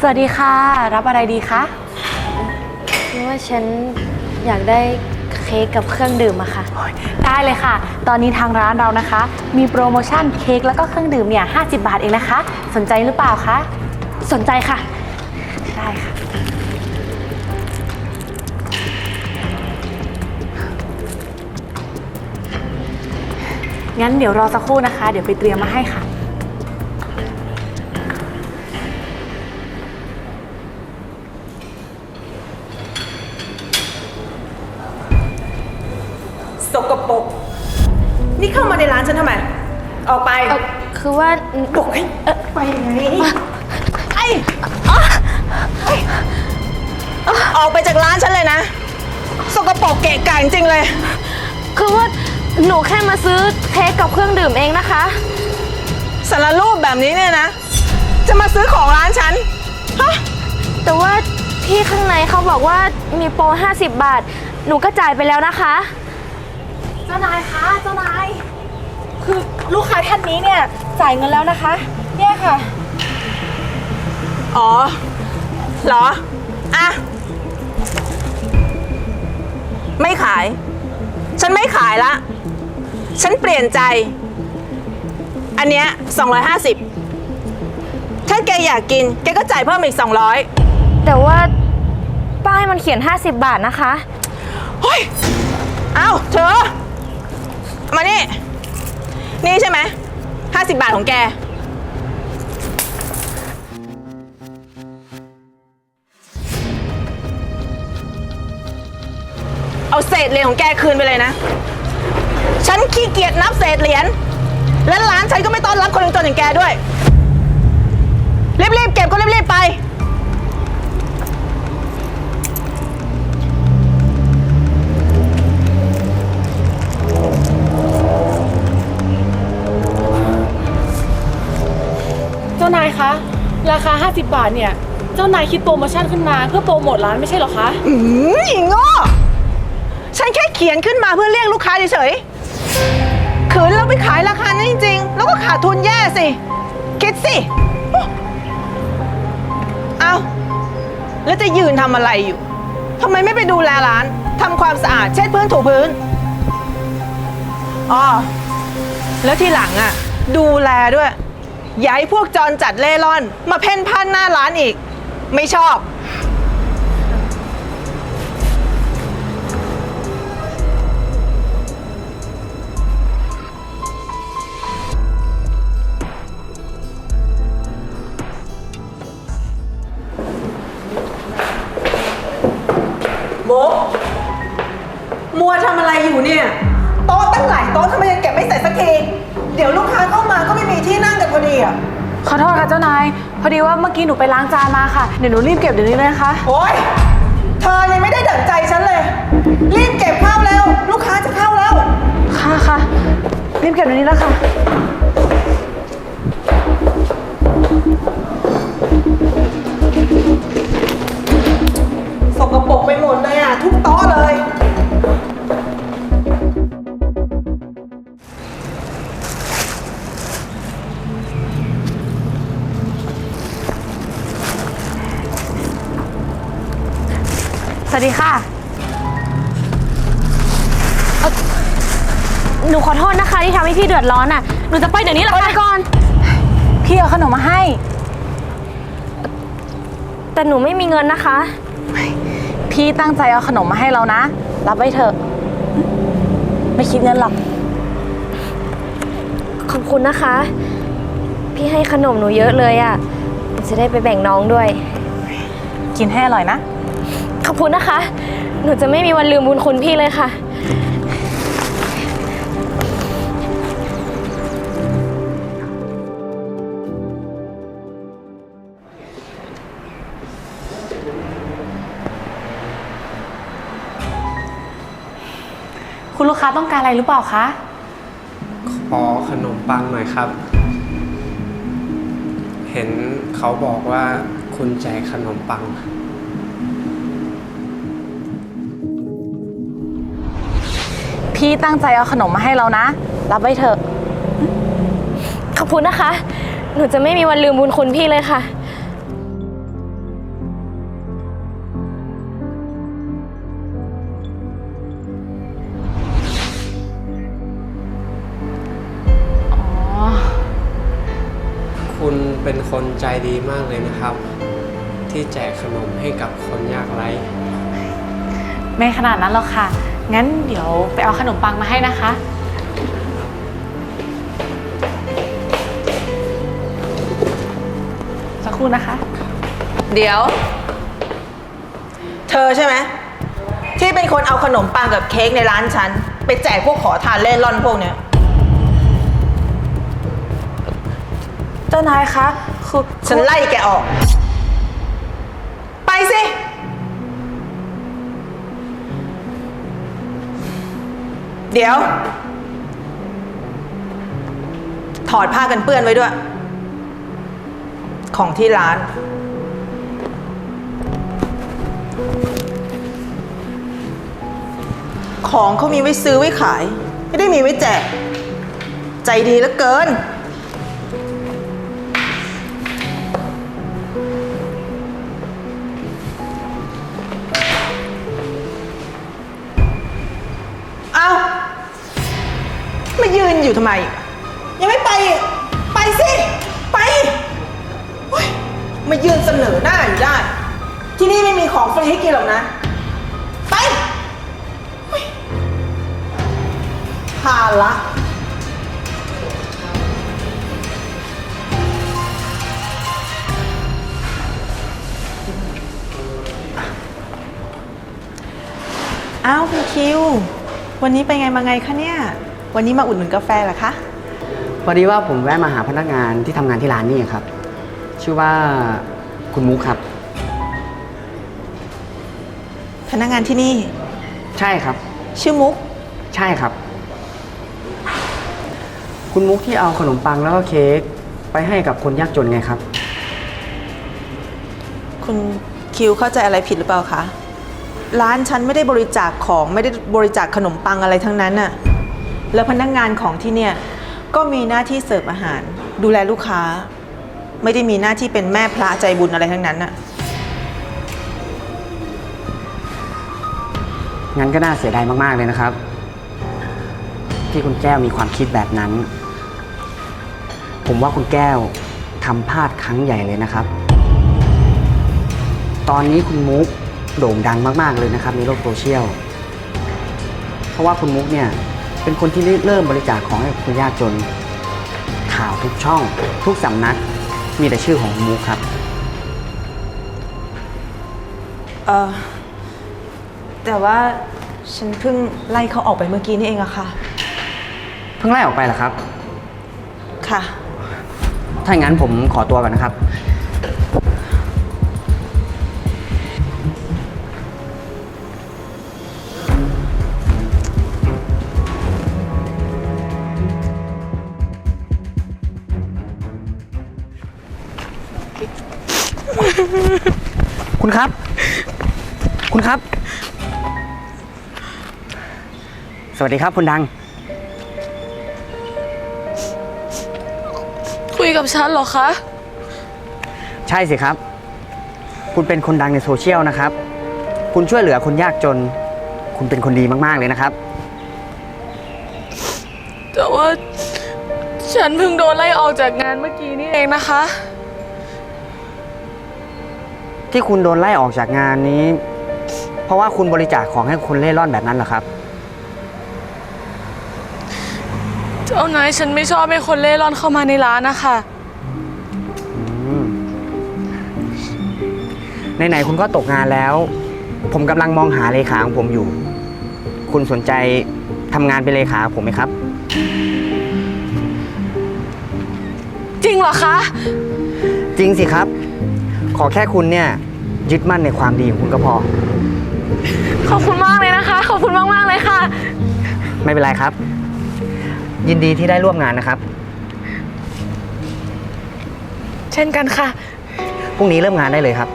สวัสดีค่ะ รับอะไรดีคะคือว่าฉันอยากได้เค้กกับเครื่องดื่มอะค่ะ ได้เลยค่ะ ตอนนี้ทางร้านเรานะคะ มีโปรโมชั่นเค้กแล้วก็เครื่องดื่มเนี่ย50 บาทเองนะคะ สนใจหรือเปล่าคะ สนใจค่ะ ได้ค่ะ งั้นเดี๋ยวรอสักครู่นะคะ เดี๋ยวไปเตรียมมาให้ค่ะ สกปรกนี่เข้ามาในร้านฉันทำไม ออกไปเอ่อคือว่าบอกให้ไปไงไอ้ออกไปจากร้านฉันเลยนะ สกปรกเกะกะจริงๆเลย คือว่าหนูแค่มาซื้อเค้กกับเครื่องดื่มเองนะคะสารรูปแบบนี้เนี่ยนะ จะมาซื้อของร้านฉันฮะแต่ว่าพี่ข้างในเขาบอกว่ามีโปร 50 บาท หนูก็จ่ายไปแล้วนะคะ เจ้านายคะเจ้านาย คือลูกค้าท่านนี้เนี่ยจ่ายเงินแล้วนะคะ เนี่ยค่ะ อ๋อเหรอ อะ ไม่ขาย ฉันไม่ขายละ ฉันเปลี่ยนใจ อันเนี้ย250 ถ้าแกอยากกิน แกก็จ่ายเพิ่มอีก 200แต่ว่าป้ายมันเขียน 50 บาทนะคะ เฮ้ย เอ้าเธอ มานี่ นี่ใช่ไหมห้าสิบบาทของแก เอาเศษเหรียญของแกคืนไปเลยนะ ฉันขี้เกียจนับเศษเหรียญ และร้านฉันก็ไม่ต้อนรับคนจนอย่างแกด้วย 50 บาทเนี่ย เจ้านายคิดโปรโมชั่นขึ้นมา เพื่อโปรโมทร้านไม่ใช่เหรอคะ อืมอีโง่ฉันแค่เขียนขึ้นมาเพื่อเรียกลูกค้าเฉยๆขืนเราไปขายราคานั้นจริง ๆ แล้วก็ขาดทุนแย่สิ คิดสิ เอาแล้วจะยืนทำอะไรอยู่ทำไมไม่ไปดูแลร้านทำความสะอาดเช็ดพื้นถูพื้นอ๋อแล้วทีหลังอะ ดูแลด้วย อย่าให้พวกจรจัดเล่ร่อน มาเพ่นพ่านหน้าร้านอีก ไม่ชอบ โมกมัวทำอะไรอยู่เนี่ย โต๊ะตั้งหลายโต๊ะทำไมยังเก็บไม่เสร็จสักที เดี๋ยวลูกค้าเข้ามาก็ไม่มีที่นั่งกันพอดีอะ ขอโทษค่ะเจ้านาย พอดีว่าเมื่อกี้หนูไปล้างจานมาค่ะ เดี๋ยวหนูรีบเก็บเดี๋ยวนี้เลยนะคะ โอ๊ย เธอยังไม่ได้ดั่งใจฉันเลย รีบเก็บข้าวแล้วลูกค้าจะเข้าแล้ว ค่ะค่ะรีบเก็บเดี๋ยวนี้แล้วค่ะ วัสดีค่ะหนูขอโทษนะคะที่ทำให้พี่เดือดร้อนอะ หนูจะไปเดี๋ยวนี้แหละค่ะก่อน พี่เอาขนมมาให้ แต่หนูไม่มีเงินนะคะ พี่ตั้งใจเอาขนมมาให้เรานะ รับไว้เถอะ ไม่คิดเงินหรอก ขอบคุณนะคะ พี่ให้ขนมหนูเยอะเลยอะ่ะหนูจะได้ไปแบ่งน้องด้วย กินให้อร่อยนะ ขอบคุณนะคะ หนูจะไม่มีวันลืมบุญคุณพี่เลยค่ะ คุณลูกค้าต้องการอะไรหรือเปล่าคะ ขอขนมปังหน่อยครับ เห็นเขาบอกว่าคุณแจกขนมปัง พี่ตั้งใจเอาขนมมาให้เรานะ รับไว้เถอะ ขอบคุณนะคะ หนูจะไม่มีวันลืมบุญคุณพี่เลยค่ะ คุณเป็นคนใจดีมากเลยนะครับ ที่แจกขนมให้กับคนยากไร้ ไม่ขนาดนั้นหรอกค่ะ งั้นเดี๋ยวไปเอาขนมปังมาให้นะคะ สักครู่นะคะ เดี๋ยว เธอใช่ไหมที่เป็นคนเอาขนมปังกับเค้กในร้านฉัน ไปแจกพวกขอทานเล่ร่อนพวกเนี้ยเจ้านายคะคือ ฉันไล่แกออก ไปสิ เดี๋ยว ถอดผ้ากันเปื้อนไว้ด้วย ของที่ร้าน ของเขามีไว้ซื้อไว้ขาย ไม่ได้มีไว้แจก ใจดีเหลือเกิน อยู่ทำไม ยังไม่ไปอีกไปสิ ไปโอ๊ยมายืนเสนอหน้าอยู่ได้ ที่นี่ไม่มีของฟรีให้กินหรอกนะ ไปโอ๊ยภาละ อ้าวคุณคิว วันนี้ไปไงมาไงคะเนี่ย วันนี้มาอุดหนุนกาแฟเหรอคะพอดีว่าผมแวะมาหาพนักงานที่ทำงานที่ร้านนี่ครับ ชื่อว่าคุณมุกครับ พนักงานที่นี่ ใช่ครับ ชื่อมุก ใช่ครับ คุณมุกที่เอาขนมปังแล้วก็เค้กไปให้กับคนยากจนไงครับ คุณคิวเข้าใจอะไรผิดหรือเปล่าคะร้านฉันไม่ได้บริจาคของไม่ได้บริจาคขนมปังอะไรทั้งนั้นน่ะ แล้วพนักงานของที่เนี่ยก็มีหน้าที่เสิร์ฟอาหาร ดูแลลูกค้า ไม่ได้มีหน้าที่เป็นแม่พระใจบุญอะไรทั้งนั้นนะงั้นก็น่าเสียดายมาก ๆ เลยนะครับ ที่คุณแก้วมีความคิดแบบนั้น ผมว่าคุณแก้วทำพลาดครั้งใหญ่เลยนะครับ ตอนนี้คุณมุกโด่งดังมาก ๆ เลยนะครับในโลกโซเชียล เพราะว่าคุณมุกเนี่ย เป็นคนที่เริ่มบริจาคของให้กับคนยากจน ข่าวทุกช่อง ทุกสำนัก มีแต่ชื่อของคุณมุกครับ เออแต่ว่าฉันเพิ่งไล่เขาออกไปเมื่อกี้นี่เองอะค่ะ เพิ่งไล่ออกไปเหรอครับ ค่ะ ถ้าอย่างนั้นผมขอตัวก่อนนะครับ คุณครับ คุณครับ สวัสดีครับ คุณดัง คุยกับฉันเหรอคะ ใช่สิครับ คุณเป็นคนดังในโซเชียลนะครับ คุณช่วยเหลือคนยากจน คุณเป็นคนดีมากๆเลยนะครับ แต่ว่า ฉันเพิ่งโดนไล่ออกจากงานเมื่อกี้นี่เองนะคะ ที่คุณโดนไล่ออกจากงานนี้ เพราะว่าคุณบริจาคของให้คนเล่ร่อนแบบนั้นเหรอครับ เจ้านายฉันไม่ชอบให้คนเล่ร่อนเข้ามาในร้านนะคะ ไหนๆคุณก็ตกงานแล้ว ผมกำลังมองหาเลขาของผมอยู่ คุณสนใจทำงานเป็นเลขาผมไหมครับ จริงเหรอคะ จริงสิครับ ขอแค่คุณเนี่ย ยึดมั่นในความดีของคุณก็พอ ขอบคุณมากเลยนะคะ ขอบคุณมากมากๆเลยค่ะ ไม่เป็นไรครับ ยินดีที่ได้ร่วมงานนะครับเช่นกันค่ะ พรุ่งนี้เริ่มงานได้เลยครับ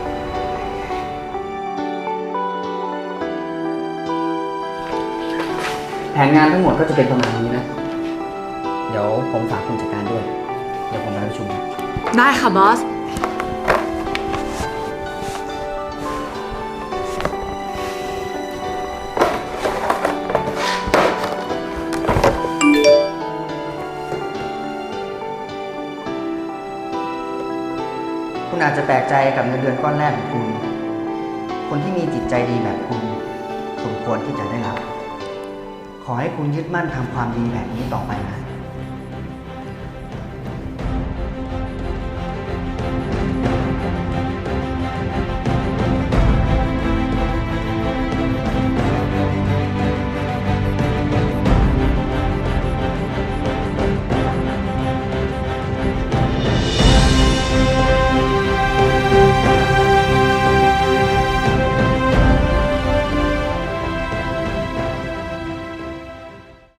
แผนงานทั้งหมดก็จะเป็นประมาณนี้นะ เดี๋ยวผมฝากคุณจัดการด้วย เดี๋ยวผมไปประชุมนะ ได้ค่ะบอส คุณอาจจะแปลกใจกับเงินเดือนก้อนแรกของคุณ คนที่มีจิตใจดีแบบคุณ สมควรที่จะได้รับ ขอให้คุณยึดมั่นทำความดีแบบนี้ต่อไปนะ